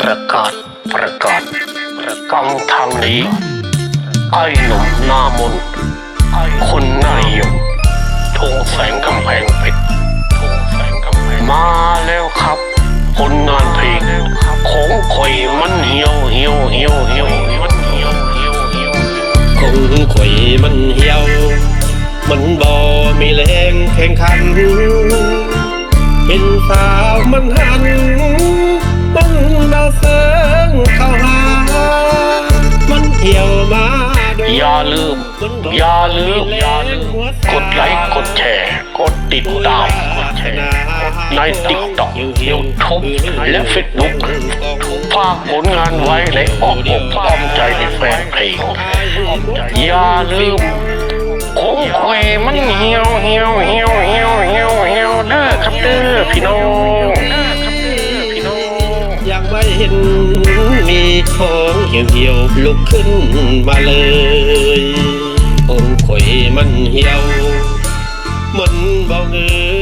ประกาศประกาศฟังทางนี้ ไอ้หนุ่มหน้ามนคนหน้าหยงทงแสงกำแพงเพชรธงแสงกำแพงมาแล้วครับผลงานเพลงของข่อยมันเหี่ยวเหี่ยวเหี่ยวเหี่ยวมันเหี่ยวเหี่ยวเหี่ยวคงข่อยมันเหี่ยว มันบ่มีแรงแข่งขัน เป็นสาวมันหัน มันมาเสิงเข้าหา มันเหี่ยวมาโดนอย่าลืมอย่าลืม อย่าลืม กดไลค์กดแชร์ กดติดตามกดแชร์ในติ๊กต็อกยูทูบและเฟซบุ๊กฝากผลงานไว้และออกอกอ้อมใจในแฟนเพลง อย่าลืมคงควยมันเหี่ยวเหี่ยวเหี่ยวเหี่ยวเหี่ยวเหี่ยวเด้อครับเด้อพี่น้อง เห็นมีของเหี่ยวเหี่ยวๆลุกขึ้นมาเลยองค์ข่อยมันเหี่ยวมันบ่เงิดบ่วอ